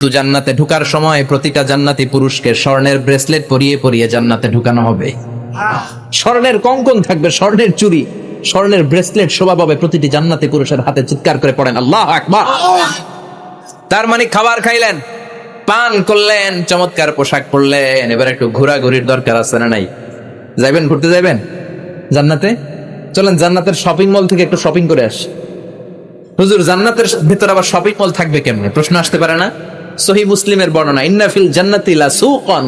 তো জান্নাতে ঢুকার সময় প্রতিটা জান্নাতি পুরুষকে স্বর্ণের ব্রেসলেট পরিয়ে পরিয়ে জান্নাতে ঢুকানো হবে। স্বর্ণের কঙ্কন থাকবে, স্বর্ণের চুরি স্বর্ণের ব্রেসলেট শোভা পাবে প্রতিটি জান্নাতি পুরুষের হাতে। চিৎকার করে পড়েন, আল্লাহ আকবার! তার মানে খাবার খাইলেন, পান করলেন, চমৎকার পোশাক পরলেন। এবার একটু ঘোরাঘুরির দরকার আছে না নাই? যাইবেন, ঘুরতে যাইবেন? জান্নাতে? চলেন, জান্নাতের শপিং মল থেকে একটু শপিং করে আসি। হুজুর, জান্নাতের ভেতর আবার শপিং মল থাকবে কেমনে? প্রশ্ন আসতে পারে না? সহি মুসলিমের বর্ণনা ইন্নাফিল জান্নাতিলা সুকন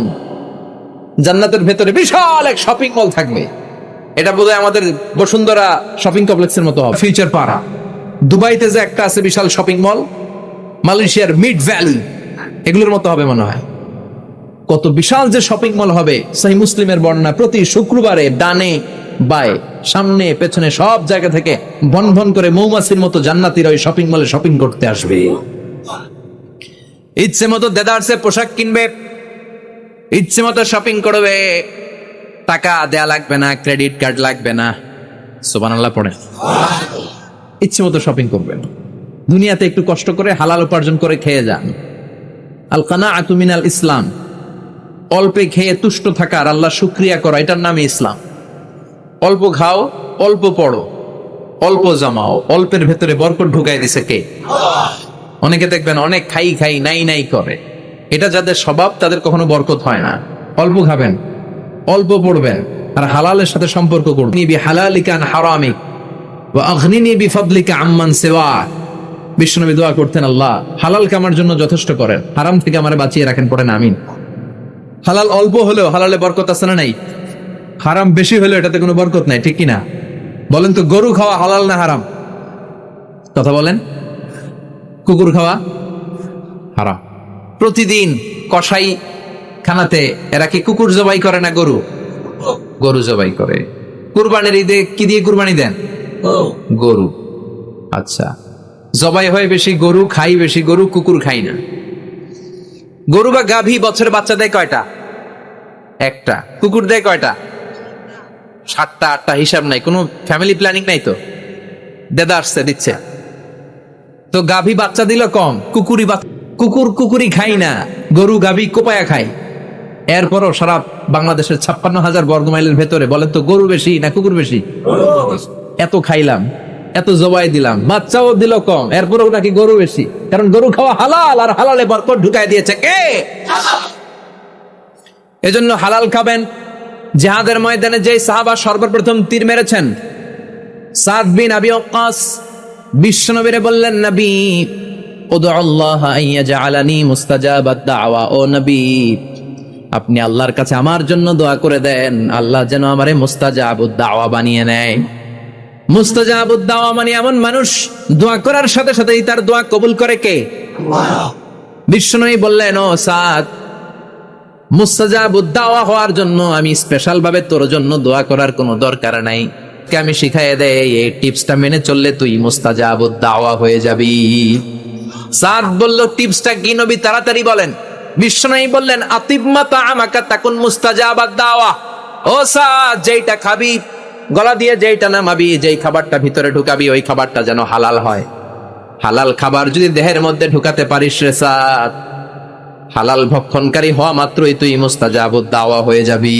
জান্নাতের ভেতরে বিশাল এক শপিং মল থাকবে। এটা বোধহয় আমাদের বসুন্ধরা শপিং কমপ্লেক্সের মতো হবে। ফিউচার পাড়া। দুবাইতে যে একটা আছে বিশাল শপিং মল মালয়েশিয়ার মিড ভ্যালি এগুলোর মতো হবে মনে হয়। কত বিশাল যে শপিং মল হবে সেই মুসলিমের বর্ণনা প্রতি শুক্রবারে ডানে বায়ে সামনে পেছনে সব জায়গা থেকে ভন ভন করে মৌমাছির মতো জান্নাতিরা ওই শপিং মলে শপিং করতে আসবে। ইচ্ছে মতো দেদারসে পোশাক কিনবে, ইচ্ছে মতো শপিং করবে, টাকা দেয়া লাগবে না ক্রেডিট কার্ড লাগবে না। সোবানাল্লাহ পড়ে। ইচ্ছে মতো শপিং করবেন দুনিয়াতে একটু কষ্ট করে হালাল উপার্জন করে খেয়ে যান। আল কানা আতুমিনাল ইসলাম। অল্পে খেয়ে তুষ্ট থাকা আর আল্লাহ শুক্রিয়া করা, এটার নামই ইসলাম। অল্প খাও, অল্প পড়ো, অল্প জমাও, অল্পের ভেতরে বরকত ঢুকাই দিছে কে? অনেকে দেখবেন অনেক খাই খাই, নাই নাই করে। এটা যাদের স্বভাব, তাদের কখনো বরকত হয় না। অল্প খাবেন, অল্প পড়বেন, আর হালালের সাথে সম্পর্ক করবেন হালালিকান হারামিক আম্মান সেওয়া। বিশ্বনবী দোয়া করতেন, আল্লাহ, হালালকে আমার জন্য যথেষ্ট করেন। হারাম থেকে আমারে বাঁচিয়ে রাখেন, পড়েন, আমিন। হালাল অল্প হলেও হালালে বরকত আছে না নাই? হারাম বেশি হলেও এটাতে কোনো বরকত নাই, ঠিক কি না বলেন তো, গরু খাওয়া হালাল না হারাম? কথা বলেন। কুকুর খাওয়া? হারাম। প্রতিদিন কসাই খানাতে এরা কি কুকুর জবাই করে না গরু? গরু জবাই করে। কুরবানির ঈদে কি দিয়ে কুরবানি দেন? গরু। আচ্ছা। জবাই হয় বেশি গরু খাই বেশি গরু কুকুর খাই না। গরু বা গাভী বছরে বাচ্চা দেয় কয়টা? একটা। কুকুর দেয় কয়টা? সাতটা আটটা হিসাব নাই। কোনো ফ্যামিলি প্ল্যানিং নাই তো? দেদা আসছে দিচ্ছে। তো গাভী বাচ্চা দিল কম, কুকুরি কুকুর কুকুরি খাই না, গরু গাভী কোপায়া খাই এরপরও সারা বাংলাদেশের ছাপ্পান্ন হাজার বর্গ মাইলের ভেতরে বলেন তো গরু বেশি না কুকুর বেশি? এত খাইলাম, এত জবাই দিলাম, বাচ্চাও দিল কম, এরপরেও নাকি গরু বেশি। কারণ গরু খাওয়া হালাল আর হালালে বরকত ঢুকাই দিয়েছে কে? এজন্য হালাল খাবেন। জাহাদের ময়দানে যে সাহাবা সর্বপ্রথম তীর মেরেছেন, সাদ বিন আবি বিশ্বনবীরে বললেন নবী আপনি আল্লাহর কাছে আমার জন্য দোয়া করে দেন। আল্লাহ যেন আমারে মুস্তাজাবুদ দাওয়া বানিয়ে নেয়। মুস্তাজাবুদ দাওয়া মানে এমন মানুষ দোয়া করার সাথে সাথেই তার দোয়া কবুল করে কে? বিশ্বনবী বললেন ও সাদ মুস্তাজাবুদ দাওয়া হওয়ার জন্য আমি স্পেশাল ভাবে তোর জন্য দোয়া করার কোনো দরকার নাই। আমি শিখাই দেয় এই টিপসটা মেনে চললে তুই মুস্তাজাবুদ দাওয়া হয়ে যাবি। সাদ বলল টিপসটা কি নবী? তাড়াতাড়ি বলেন। বিশ্বনবী বললেন আতিবমাতা আমাকা তাকুন মুস্তাজাবাদ দাওয়া। ও সাদ যেইটা খাবি গলা দিয়ে যেইটা নামাবি যেই খাবারটা ভিতরে ঢুকাবি ওই খাবারটা যেন হালাল হয়। হালাল খাবার যদি দেহের মধ্যে ঢুকাতে পারিস রে সাদ হালাল ভক্ষণকারী হওয়া মাত্রই তুই মুস্তাজাবুদ দাওয়া হয়ে যাবি।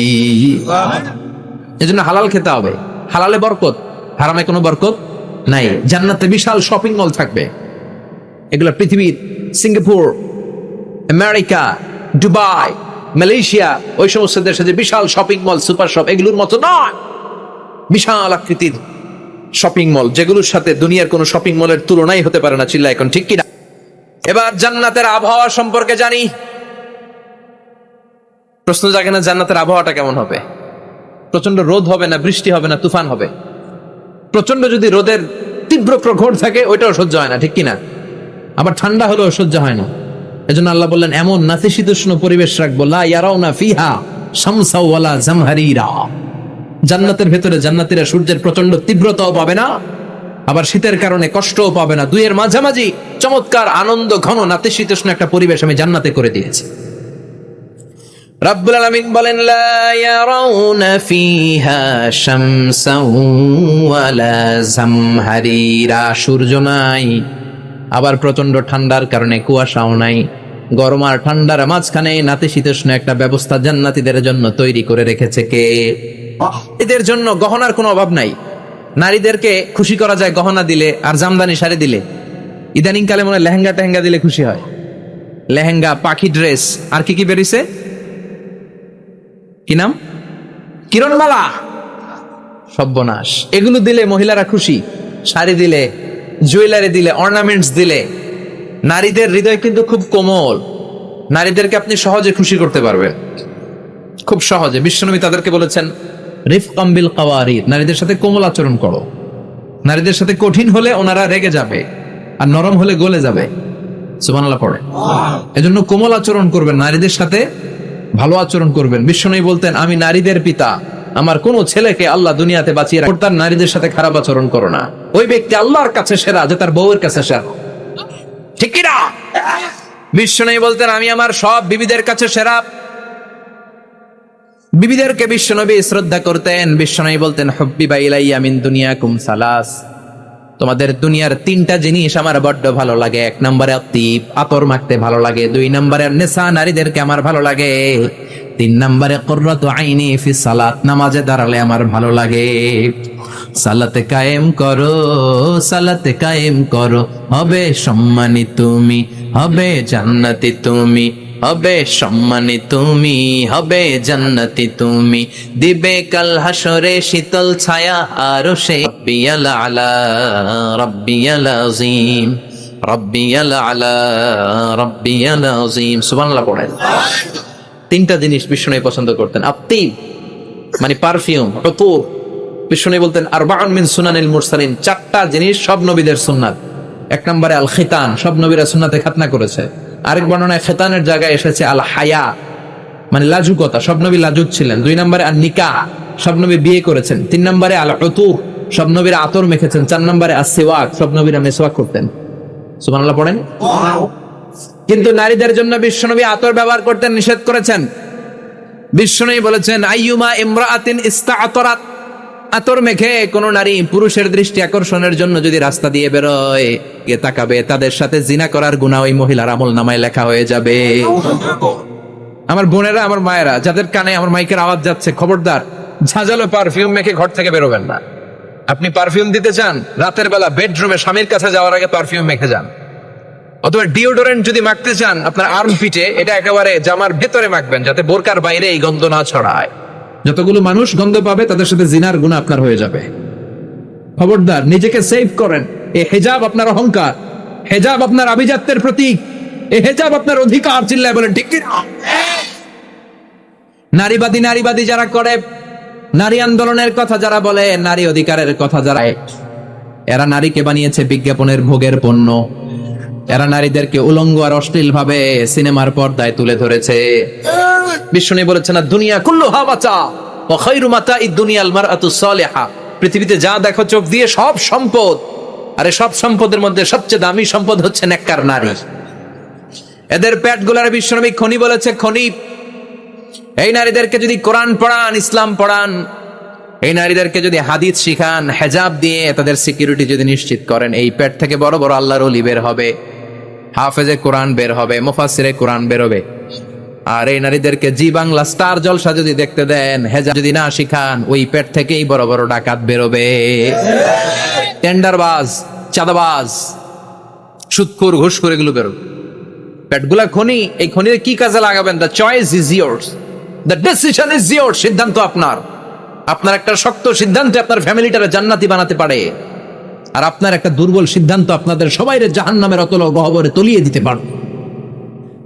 এজন্য হালাল খেতে হবে। হালালে বরকত? হারামে কোনো বরকত নাই। জান্নাতে বিশাল শপিং মল থাকবে। এগুলো পৃথিবীর সিঙ্গাপুর, আমেরিকা, দুবাই, মালয়েশিয়া, ওই সমস্ত দেশে যে বিশাল শপিং মল সুপার শপ এগুলোর মতো নয়। বিশাল আকৃতির শপিং মল যেগুলোর সাথে দুনিয়ার কোনো শপিং মলের তুলনাই হতে পারে না চিল্লা এখন ঠিক কিনা? এবার জান্নাতের আবহাওয়া সম্পর্কে জানি। প্রশ্ন জাগে না, জান্নাতের আবহাওয়াটা কেমন হবে? প্রচণ্ড রোদ হবে না, বৃষ্টি হবে না, তুফান হবে। প্রচণ্ড যদি রোদের তীব্র প্রখর থাকে, ওইটাও সহ্য হয় না, ঠিক কিনা? আবার ঠান্ডা হলেও সহ্য হয় না। এজন্য আল্লাহ বললেন, এমন নাতিশীতোষ্ণ পরিবেশ রাখব, লা না ফিহা শামসাও ওয়ালা জামহারিরা। জান্নাতের ভেতরে জান্নাতীরা সূর্যের প্রচণ্ড তীব্রতাও পাবে না, আবার শীতের কারণে কষ্টও পাবে না। দুইয়ের মাঝামাঝি চমৎকার, আনন্দ, ঘন, নাতিশীতোষ্ণ একটা পরিবেশ আমি জান্নাতে করে দিয়েছি। রাব্বুল আলামিন বলেন, লা ইয়ারাউনা ফিহা শামসাও ওয়ালা জামহারিরা। সূর্য নাই, আবার প্রচণ্ড ঠান্ডার কারণে কুয়াশাও নাই। গরম আর ঠান্ডার মাঝখানে নাতিশীতোষ্ণ একটা ব্যবস্থা জান্নাতীদের জন্য তৈরি করে রেখেছে কে? এদের জন্য গহনার কোনো অভাব নাই। নারীদেরকে খুশি করা যায় গহনা দিলে আর জামদানি শাড়ি দিলে। ইদানিং কালে মনে লেহেঙ্গা টেহেঙ্গা দিলে খুশি হয়। লেহেঙ্গা, পাখি ড্রেস, আর কি কি বেরিয়েছে? কি নাম? কিরণমালা। সব্যনাশ এগুলো দিলে মহিলারা খুশি। শাড়ি দিলে জুয়েলারি দিলে অর্নামেন্টস দিলে। নারীদের হৃদয় কিন্তু খুব কোমল। নারীদেরকে আপনি সহজে খুশি করতে পারবেন। খুব সহজে। বিশ্বনবী তাদেরকে বলেছেন রিফ কম্বিল কাওয়ারি নারীদের সাথে কোমল আচরণ করো। নারীদের সাথে কঠিন হলে ওনারা রেগে যাবে আর নরম হলে গলে যাবে। সুবহানাল্লাহ পড়ে। এজন্য কোমল আচরণ করবেন নারীদের সাথে। ভালো আচরণ করবেন। বিশ্বনবী বলতেন, আমি নারীদের পিতা। আমার কোন ছেলেকে আল্লাহ দুনিয়াতে বাঁচিয়ে তার নারীদের সাথে খারাপ আচরণ করো না। ওই ব্যক্তি আল্লাহর কাছে সেরা, যে তার বউয়ের কাছে সেরা। ঠিক না বিশ্বনবী বলতেন, আমি আমার সব বিবিদের কাছে সেরা। বিবিদেরকে বিশ্বনবী শ্রদ্ধা করতেন। বিশ্বনবী বলতেন হব্বি বা ইলাইয়া মিন দুনিয়াকুম সালাস। তোমাদের দুনিয়ার তিনটা জিনিস আমার বড্ড ভালো লাগে। এক নম্বরে অতীব, আতর মাখতে ভালো লাগে। দুই নম্বরে নেশা নারীদেরকে আমার ভালো লাগে। তিন নম্বরে কর্রত আইনি ফি সালাত, নামাজে দাঁড়ালে আমার ভালো লাগে। সালাতে কায়েম করো, সালাতে কায়েম করো। হবে সম্মানী তুমি, হবে জান্নাতি তুমি। হবে সম্মানী তুমি, হবে জান্নাতি তুমি। দিবে কাল হাসরে শীতল ছায়া, আর সে রব্বিয়াল আলা, রব্বিয়াল আজিম রব্বিয়াল আলা, রব্বিয়াল আজিম সুবহানাল্লাহ পড়েন। তিনটা জিনিস বিষ্ণু পছন্দ করতেন। আপনি মানে পারফিউম অপুর বিষ্ণু বলতেন, আরবাউন মিন সুনানিল মুরসালিন, চারটা জিনিস সব নবীদের সুন্নাত। এক নম্বরে আল খিতান, সব নবীরা সুন্নাতে খাতনা করেছে। আরেক বর্ণনায় খেতানের জায়গায় এসেছে আল হায়া মানে লাজুকতা, সব নবী লাজুক ছিলেন। দুই নম্বরে আর নিকা সব নবী বিয়ে করেছেন। তিন নম্বরে আল অতুর সবনবীরা আতর মেখেছেন। চার নম্বরে আর সেওয়াক সব নবীরা মেসওয়াক করতেন। সুবহানাল্লাহ পড়েন? কিন্তু নারীদের জন্য বিশ্বনবী আতর ব্যবহার করতে নিষেধ করেছেন। বিশ্বনবী বলেছেন, আইয়ুমা ইমরা আতিন ইস্তা ইস্তাআতরাত। আতর মেখে কোন নারী পুরুষের দৃষ্টি আকর্ষণের জন্য যদি রাস্তা দিয়ে বেরোয় গিয়ে তাকাবে? তাদের সাথে জিনা করার গুণা ওই মহিলার আমল নামায় লেখা হয়ে যাবে। আমার বোনেরা, আমার মায়েরা, যাদের কানে আমার মাইকের আওয়াজ যাচ্ছে, খবরদার, ঝাঁঝালো পারফিউম মেখে ঘর থেকে বেরোবেন না। আপনি পারফিউম দিতে চান, রাতের বেলা বেডরুমে স্বামীর কাছে যাওয়ার আগে পারফিউম মেখে যান। অথবা ডিওডোরেন্ট যদি মাখতে চান, আপনার আর্ম পিটে এটা একেবারে জামার ভেতরে মাখবেন, যাতে বোরকার বাইরে এই গন্ধ না ছড়ায়। যতগুলো মানুষ গন্ধ পাবে, তাদের সাথে জিনার গুণ আপনার হয়ে যাবে। খবরদার, নিজেকে সেভ করেন। এ হেজাব আপনার অহংকার। হেজাব আপনার আভিজাত্যের প্রতীক। এ হেজাব আপনার অধিকার, চিল্লায় বলেন, ঠিক কি না? নারীবাদী নারীবাদী যারা করে, নারী আন্দোলনের কথা যারা বলে, নারী অধিকারের কথা যারা এরা নারীকে বানিয়েছে বিজ্ঞাপনের ভোগের পণ্য। এরা নারীদেরকে উলঙ্গ আর অশ্লীল ভাবে সিনেমার পর্দায় তুলে ধরেছে। বিষ্ণু বলেছেন দুনিয়া কুল্লু হা বাচা ও খৈরু মাতা ই দুনিয়াল মার আতু পৃথিবীতে যা দেখো, চোখ দিয়ে সব সম্পদ। আরে সব সম্পদের মধ্যে সবচেয়ে দামি সম্পদ হচ্ছে নেককার নারী। এদের পেটগুলার বিশ্বনবী খনি বলেছে, খনি, এই নারীদেরকে যদি কোরআন পড়ান, ইসলাম পড়ান, এই নারীদেরকে যদি হাদিস শিখান, হেজাব দিয়ে তাদের সিকিউরিটি যদি নিশ্চিত করেন, এই পেট থেকে বড় বড় আল্লাহর বের হবে। হাফেজে কোরআন বের হবে মুফাসিরে কোরআন বেরোবে। আর এই নারীদেরকে জি বাংলা স্টার জলসা যদি দেখতে দেন, হেজাব যদি না শিখান, ওই পেট থেকেই বড় বড় ডাকাত বেরোবে। টেন্ডারবাজ, চাঁদাবাজ, সুৎখুর, ঘুষখুর এগুলো বেরোবে। পেটগুলা খনি, এই খনির কি কাজে লাগাবেন? The choice is yours the decision is yours সিদ্ধান্ত আপনার। আপনার একটা শক্ত সিদ্ধান্তে আপনার ফ্যামিলিটারে জান্নাতি বানাতে পারে। আর আপনার একটা দুর্বল সিদ্ধান্ত আপনাদের সবাইরে জাহান নামের অতল গহবরে তলিয়ে দিতে পারে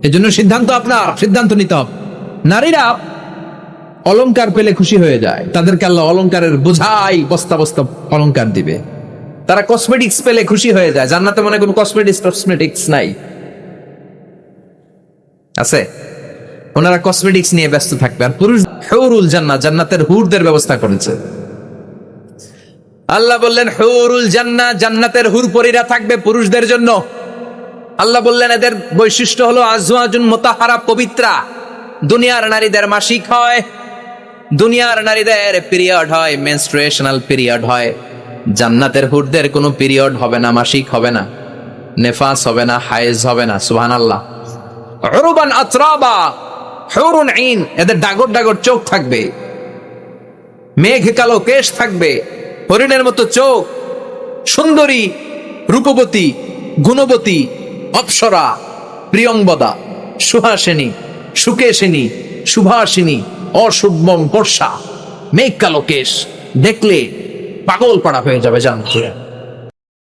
এই জন্য সিদ্ধান্ত আপনার, সিদ্ধান্ত নিতে হবে। নারীরা অলংকার পেলে খুশি হয়ে যায়। তাদেরকে আল্লাহ অলংকারের বোঝাই, বস্তা বস্তা অলংকার দিবে। তারা কসমেটিক্স পেলে খুশি হয়ে যায়। জান্নাতে মনে কোনো কসমেটিক্স কসমেটিক্স নাই। আছে? ওনারা কসমেটিক্স নিয়ে ব্যস্ত থাকবে। আর পুরুষ হৌরুল জান্নাত, জান্নাতের হুরদের ব্যবস্থা করেছে। আল্লাহ বললেন, হৌরুল জান্না, জান্নাতের হুর পরীরা থাকবে পুরুষদের জন্য। আল্লাহ বললেন, এদের বৈশিষ্ট্য হলো আজওয়াজুন মোতাহারা, পবিত্রা। দুনিয়ার নারীদের মাসিক হয়, দুনিয়ার নারীদের পিরিয়ড হয়, মেনস্ট্রুয়েশনাল পিরিয়ড হয়। জান্নাতের হুরদের কোনো পিরিয়ড হবে না, মাসিক হবে না, নেফাস হবে না, হায়েজ হবে না, সুবহানাল্লাহ। হরুবান আতরাবা, হরুন এদের ডাগর ডাগর চোখ থাকবে, মেঘ কালো কেশ থাকবে হরিণের মতো চোখ, সুন্দরী, রূপবতী, গুণবতী, অপসরা প্রিয়ংবদা সুহাসিনী, সুকেশিনী সুভাষিনী অশুভম বর্ষা। মেঘ কালো কেশ দেখলে পাগল পাড়া হয়ে যাবে জানতে